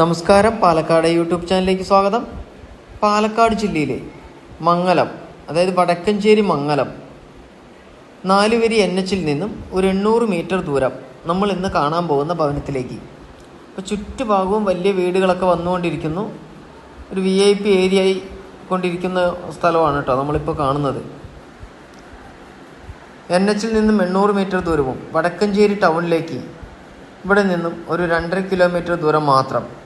നമസ്കാരം. പാലക്കാട് യൂട്യൂബ് ചാനലിലേക്ക് സ്വാഗതം. പാലക്കാട് ജില്ലയിലെ മംഗലം അതായത് വടക്കഞ്ചേരി മംഗലം നാലുവരി എൻ എച്ചിൽ നിന്നും ഒരു എണ്ണൂറ് മീറ്റർ ദൂരം നമ്മൾ ഇന്ന് കാണാൻ പോകുന്ന ഭവനത്തിലേക്ക്. അപ്പോൾ ചുറ്റുഭാഗവും വലിയ വീടുകളൊക്കെ വന്നുകൊണ്ടിരിക്കുന്നു. ഒരു വി ഐ പി ഏരിയ ആയി കൊണ്ടിരിക്കുന്ന സ്ഥലമാണ് കേട്ടോ നമ്മളിപ്പോൾ കാണുന്നത്. എൻ എച്ചിൽ നിന്നും എണ്ണൂറ് മീറ്റർ ദൂരവും വടക്കഞ്ചേരി ടൗണിലേക്ക് ഇവിടെ നിന്നും ഒരു രണ്ടര കിലോമീറ്റർ ദൂരം മാത്രം.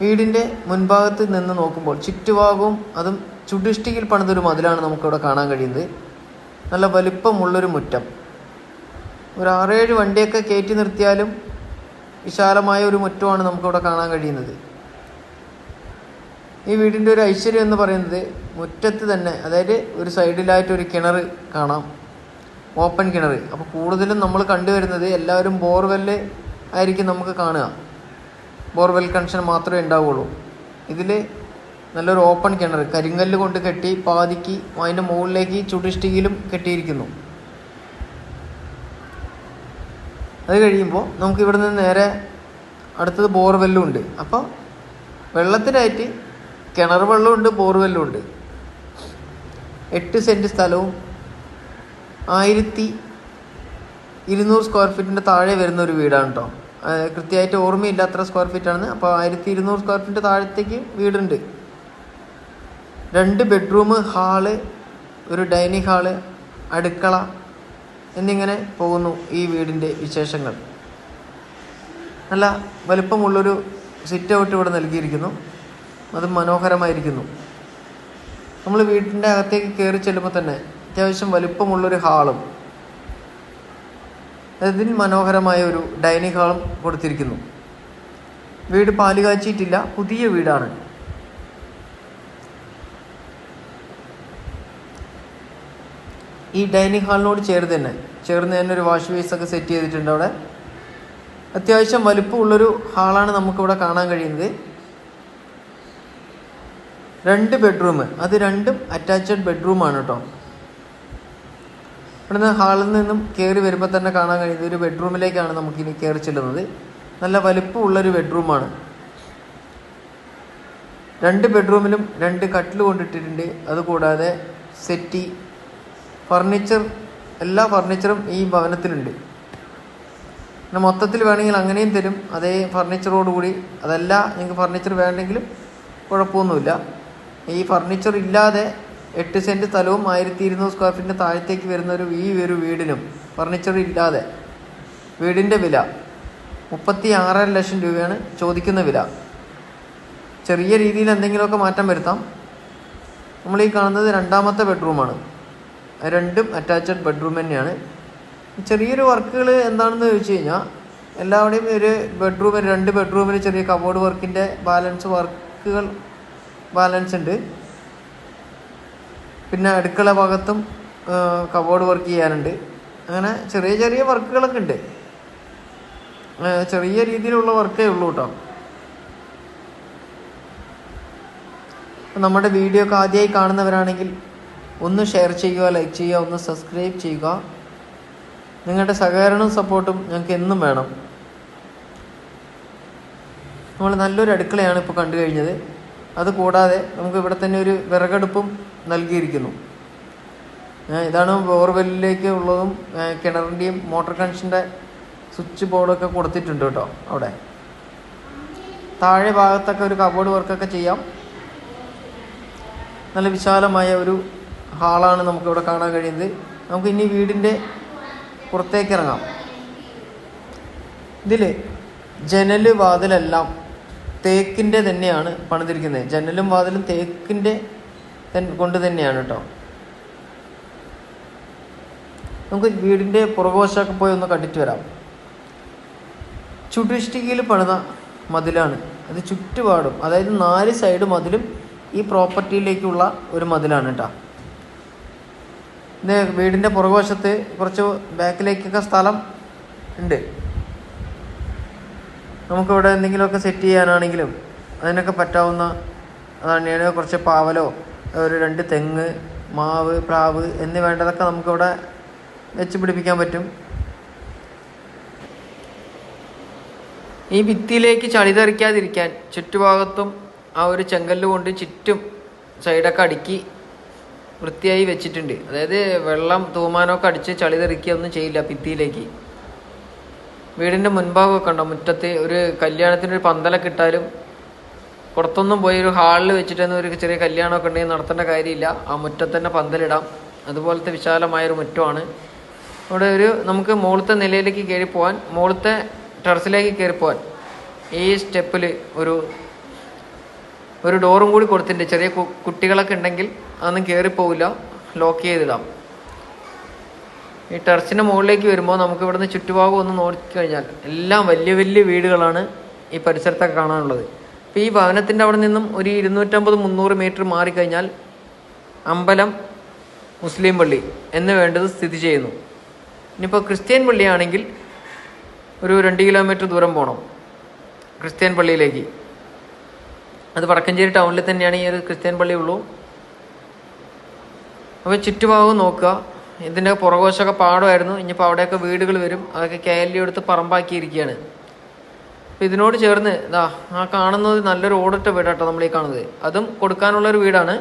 വീടിന്റെ മുൻഭാഗത്ത് നിന്ന് നോക്കുമ്പോൾ ചുറ്റുഭാഗവും അതും ചുടിഷ്ടിയിൽ പണിതൊരു മതിലാണ് നമുക്കിവിടെ കാണാൻ കഴിയുന്നത്. നല്ല വലിപ്പമുള്ളൊരു മുറ്റം. ഒരു ആറേഴ് വണ്ടിയൊക്കെ കയറ്റി നിർത്തിയാലും വിശാലമായ ഒരു മുറ്റമാണ് നമുക്കിവിടെ കാണാൻ കഴിയുന്നത്. ഈ വീടിന്റെ ഒരു ഐശ്വര്യം എന്ന് പറയുന്നത് മുറ്റത്ത് തന്നെ അതായത് ഒരു സൈഡിലായിട്ട് ഒരു കിണർ കാണാം. ഓപ്പൺ കിണർ. അപ്പോൾ കൂടുതലും നമ്മൾ കണ്ടുവരുന്നത് എല്ലാവരും ബോർവെല്ല് ആയിരിക്കും നമുക്ക് കാണുക. ബോർവെൽ കണക്ഷൻ മാത്രമേ ഉണ്ടാവുള്ളൂ. ഇതിൽ നല്ലൊരു ഓപ്പൺ കിണർ കരിങ്കല്ല് കൊണ്ട് കെട്ടി പാതിക്ക് അതിന്റെ മുകളിലേക്ക് ചുടിഷ്ടിയിലും കെട്ടിയിരിക്കുന്നു. അത് കഴിയുമ്പോൾ നമുക്ക് ഇവിടെ നിന്ന് നേരെ അടുത്തത് ബോർവെല്ലും ഉണ്ട്. അപ്പോൾ വെള്ളത്തിനായിട്ട് കിണർ വെള്ളമുണ്ട് ബോർവെല്ലും ഉണ്ട്. എട്ട് സെന്റ് സ്ഥലവും ആയിരത്തി ഇരുന്നൂറ് സ്ക്വയർ ഫീറ്റിന്റെ താഴെ വരുന്ന ഒരു വീടാണ് കേട്ടോ കൃത്യമായിട്ട് ഓർമ്മയില്ല അത്ര സ്ക്വയർ ഫീറ്റ് ആണ്. അപ്പോൾ ആയിരത്തി ഇരുന്നൂറ് സ്ക്വയർ ഫീറ്റ് താഴത്തേക്ക് വീടുണ്ട്. രണ്ട് ബെഡ്റൂം ഹാൾ ഒരു ഡൈനിങ് ഹാൾ അടുക്കള എന്നിങ്ങനെ പോകുന്നു ഈ വീടിന്റെ വിശേഷങ്ങൾ. നല്ല വലുപ്പമുള്ളൊരു സിറ്റ് ഔട്ട് ഇവിടെ നൽകിയിരിക്കുന്നു. അത് മനോഹരമായിരിക്കുന്നു. നമ്മൾ വീടിന്റെ അകത്തേക്ക് കയറി ചെല്ലുമ്പോൾ തന്നെ അത്യാവശ്യം വലുപ്പമുള്ളൊരു ഹാളും അതിൽ മനോഹരമായ ഒരു ഡൈനിങ് ഹാളും കൊടുത്തിരിക്കുന്നു. വീട് പാൽ കാച്ചിയിട്ടില്ല പുതിയ വീടാണ്. ഈ ഡൈനിങ് ഹാളിനോട് ചേർന്ന് തന്നെ ചേർന്ന് തന്നെ ഒരു വാഷ് ബേസ് ഒക്കെ സെറ്റ് ചെയ്തിട്ടുണ്ട് അവിടെ. അത്യാവശ്യം വലുപ്പമുള്ളൊരു ഹാളാണ് നമുക്കിവിടെ കാണാൻ കഴിയുന്നത്. രണ്ട് ബെഡ്റൂം അത് രണ്ടും അറ്റാച്ച്ഡ് ബെഡ്റൂമാണ് കേട്ടോ. ഇവിടുന്ന് ഹാളിൽ നിന്നും കയറി വരുമ്പോൾ തന്നെ കാണാൻ കഴിയുന്നത് ഒരു ബെഡ്റൂമിലേക്കാണ് നമുക്കിനി കയറി ചെല്ലുന്നത്. നല്ല വലിപ്പമുള്ളൊരു ബെഡ്റൂമാണ്. രണ്ട് ബെഡ്റൂമിലും രണ്ട് കട്ടിൽ കൊണ്ടിട്ടിട്ടുണ്ട്. അതുകൂടാതെ സെറ്റി ഫർണിച്ചർ എല്ലാ ഫർണിച്ചറും ഈ ഭവനത്തിലുണ്ട്. പിന്നെ മൊത്തത്തിൽ വേണമെങ്കിൽ അങ്ങനെയും തരും. അതേ ഫർണിച്ചറോടുകൂടി അതല്ല നിങ്ങൾക്ക് ഫർണിച്ചർ വേണ്ടെങ്കിലും കുഴപ്പമൊന്നുമില്ല. ഈ ഫർണിച്ചർ ഇല്ലാതെ എട്ട് സെന്റ് സ്ഥലവും ആയിരത്തി ഇരുന്നൂറ് സ്ക്വയർ ഫീറ്റിന്റെ താഴത്തേക്ക് വരുന്ന ഒരു ഈ ഒരു വീടിനും ഫർണിച്ചർ ഇല്ലാതെ വീടിന്റെ വില മുപ്പത്തി ആറര ലക്ഷം രൂപയാണ് ചോദിക്കുന്ന വില. ചെറിയ രീതിയിൽ എന്തെങ്കിലുമൊക്കെ മാറ്റം വരുത്താം. നമ്മൾ ഈ കാണുന്നത് രണ്ടാമത്തെ ബെഡ്റൂമാണ് രണ്ടും അറ്റാച്ച്ഡ് ബെഡ്റൂം തന്നെയാണ്. ചെറിയൊരു വർക്കുകൾ എന്താണെന്ന് ചോദിച്ചു കഴിഞ്ഞാൽ എല്ലാവരുടെയും ഒരു ബെഡ്റൂമിൽ രണ്ട് ബെഡ്റൂമിൽ ചെറിയ കബോർഡ് വർക്കിന്റെ ബാലൻസ് വർക്കുകൾ ബാലൻസ് ഉണ്ട്. പിന്നെ അടുക്കള ഭാഗത്തും കബോർഡ് വർക്ക് ചെയ്യാനുണ്ട്. അങ്ങനെ ചെറിയ ചെറിയ വർക്കുകളൊക്കെ ഉണ്ട്. ചെറിയ രീതിയിലുള്ള വർക്കേ ഉള്ളൂ കേട്ടോ നമ്മുടെ വീഡിയോ ഒക്കെ ആദ്യമായി കാണുന്നവരാണെങ്കിൽ ഒന്ന് ഷെയർ ചെയ്യുക ലൈക്ക് ചെയ്യുക ഒന്ന് സബ്സ്ക്രൈബ് ചെയ്യുക. നിങ്ങളുടെ സഹകരണവും സപ്പോർട്ടും ഞങ്ങൾക്ക് എന്നും വേണം. നമ്മൾ നല്ലൊരു അടുക്കളയാണ് ഇപ്പോൾ കണ്ടു കഴിഞ്ഞത്. അതുകൂടാതെ നമുക്ക് ഇവിടെ തന്നെ ഒരു വിറകടുപ്പും നൽകിയിരിക്കുന്നു. ഇതാണ് ബോർവെല്ലിലേക്ക് ഉള്ളതും കിണറിന്റെയും മോട്ടോർ കണക്ഷന്റെ സ്വിച്ച് ബോർഡൊക്കെ കൊടുത്തിട്ടുണ്ട് കേട്ടോ അവിടെ. താഴെ ഭാഗത്തൊക്കെ ഒരു കബോർഡ് വർക്കൊക്കെ ചെയ്യാം. നല്ല വിശാലമായ ഒരു ഹാളാണ് നമുക്കിവിടെ കാണാൻ കഴിയുന്നത്. നമുക്ക് ഇനി വീടിന്റെ പുറത്തേക്ക് ഇറങ്ങാം. ഇതിൽ ജനൽ വാതിലെല്ലാം തേക്കിന്റെ തന്നെയാണ് പണിതിരിക്കുന്നത്. ജനലും വാതിലും തേക്കിന്റെ കൊണ്ട് തന്നെയാണ് കേട്ടോ നമുക്ക് വീടിന്റെ പുറകുവശമൊക്കെ പോയി ഒന്ന് കണ്ടിട്ട് വരാം. ചുട്ടിഷ്ടികയിൽ പണിത മതിലാണ്. അത് ചുറ്റുപാടും അതായത് നാല് സൈഡ് മതിലും ഈ പ്രോപ്പർട്ടിയിലേക്കുള്ള ഒരു മതിലാണ് കേട്ടോ ഇത് വീടിന്റെ പുറകുവശത്ത് കുറച്ച് ബാക്കിലേക്കൊക്കെ സ്ഥലം ഉണ്ട്. നമുക്കിവിടെ എന്തെങ്കിലുമൊക്കെ സെറ്റ് ചെയ്യാനാണെങ്കിലും അതിനൊക്കെ പറ്റാവുന്ന അതാണ് കുറച്ച് പാവലോ ഒരു രണ്ട് തെങ്ങ് മാവ് പ്രാവ് എന്നിവ വേണ്ടതൊക്കെ നമുക്കിവിടെ വെച്ച് പിടിപ്പിക്കാൻ പറ്റും. ഈ ഭിത്തിയിലേക്ക് ചളി തെറിക്കാതിരിക്കാൻ ചുറ്റുഭാഗത്തും ആ ഒരു ചെങ്കല്ല് കൊണ്ട് ചുറ്റും സൈഡൊക്കെ അടുക്കി വൃത്തിയായി വെച്ചിട്ടുണ്ട്. അതായത് വെള്ളം തൂമാനമൊക്കെ അടിച്ച് ചളി തെറിക്കുക ഒന്നും ചെയ്യില്ല ഭിത്തിയിലേക്ക്. വീടിന്റെ മുൻഭാഗമൊക്കെ ഉണ്ടോ? മുറ്റത്ത് ഒരു കല്യാണത്തിനൊരു പന്തലൊക്കെ ഇട്ടാലും പുറത്തൊന്നും പോയി ഒരു ഹാളിൽ വെച്ചിട്ടൊന്നും ഒരു ചെറിയ കല്യാണമൊക്കെ ഉണ്ടെങ്കിൽ നടത്തേണ്ട കാര്യമില്ല. ആ മുറ്റത്ത് തന്നെ പന്തലിടാം. അതുപോലത്തെ വിശാലമായൊരു മുറ്റമാണ്. ഇവിടെ ഒരു നമുക്ക് മുകളിലത്തെ നിലയിലേക്ക് കയറി പോകാൻ മുകളിലത്തെ ടെറസിലേക്ക് കയറി പോകാൻ ഈ സ്റ്റെപ്പിൽ ഒരു ഒരു ഡോറും കൂടി കൊടുത്തിട്ടുണ്ട്. ചെറിയ കുട്ടികളൊക്കെ ഉണ്ടെങ്കിൽ അതൊന്നും കയറിപ്പോവില്ല. ലോക്ക് ചെയ്തിടാം. ഈ ടെറസിന്റെ മുകളിലേക്ക് വരുമ്പോൾ നമുക്ക് ഇവിടുന്ന് ചുറ്റുഭാഗം ഒന്ന് നോക്കി കഴിഞ്ഞാൽ എല്ലാം വലിയ വലിയ വീടുകളാണ് ഈ പരിസരത്തൊക്കെ കാണാനുള്ളത്. ഈ ഭവനത്തിന്റെ അവിടെ നിന്നും ഒരു ഇരുന്നൂറ്റമ്പത് മുന്നൂറ് മീറ്റർ മാറിക്കഴിഞ്ഞാൽ അമ്പലം മുസ്ലിം പള്ളി എന്ന് വേണ്ടത് സ്ഥിതി ചെയ്യുന്നു. ഇനിയിപ്പോൾ ക്രിസ്ത്യൻ പള്ളിയാണെങ്കിൽ ഒരു രണ്ട് കിലോമീറ്റർ ദൂരം പോകണം ക്രിസ്ത്യൻ പള്ളിയിലേക്ക്. അത് വടക്കഞ്ചേരി ടൗണിൽ തന്നെയാണ് ഈ ഒരു ക്രിസ്ത്യൻ പള്ളി ഉള്ളൂ. അപ്പോൾ ചുറ്റുഭാഗവും നോക്കുക. ഇതിന്റെ പുറകോശമൊക്കെ പാടമായിരുന്നു. ഇനിയിപ്പോൾ അവിടെയൊക്കെ വീടുകൾ വരും. അതൊക്കെ കെ എൽ എടുത്ത് പറമ്പാക്കിയിരിക്കുകയാണ്. അപ്പോൾ ഇതിനോട് ചേർന്ന് ഇതാ ആ കാണുന്നത് നല്ലൊരു ഓടിട്ട വീടാട്ടോ നമ്മൾ ഈ കാണുന്നത്. അതും കൊടുക്കാനുള്ളൊരു വീടാണ്.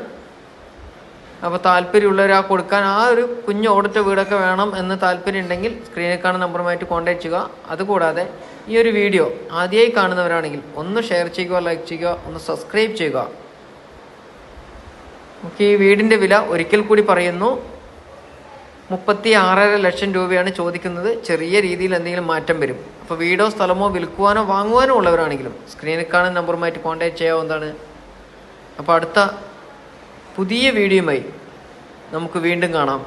അപ്പോൾ താല്പര്യമുള്ളവർ ആ കൊടുക്കാൻ ആ ഒരു കുഞ്ഞ് ഓടിട്ട വീടൊക്കെ വേണം എന്ന് താല്പര്യം ഉണ്ടെങ്കിൽ സ്ക്രീനിൽ കാണുന്ന നമ്പറുമായിട്ട് കോൺടാക്ട് ചെയ്യുക. അതുകൂടാതെ ഈ ഒരു വീഡിയോ ആദ്യമായി കാണുന്നവരാണെങ്കിൽ ഒന്ന് ഷെയർ ചെയ്യുക ലൈക്ക് ചെയ്യുക ഒന്ന് സബ്സ്ക്രൈബ് ചെയ്യുക. നമുക്ക് ഈ വീടിന്റെ വില ഒരിക്കൽ കൂടി പറയുന്നു. മുപ്പത്തി ആറര ലക്ഷം രൂപയാണ് ചോദിക്കുന്നത്. ചെറിയ രീതിയിൽ എന്തെങ്കിലും മാറ്റം വരും. അപ്പോൾ വീടോ സ്ഥലമോ വിൽക്കുവാനോ വാങ്ങുവാനോ ഉള്ളവരാണെങ്കിലും സ്ക്രീനിൽ കാണുന്ന നമ്പറുമായിട്ട് കോൺടാക്ട് ചെയ്യാവുന്നതാണ് അപ്പോൾ അടുത്ത പുതിയ വീഡിയോയുമായി നമുക്ക് വീണ്ടും കാണാം.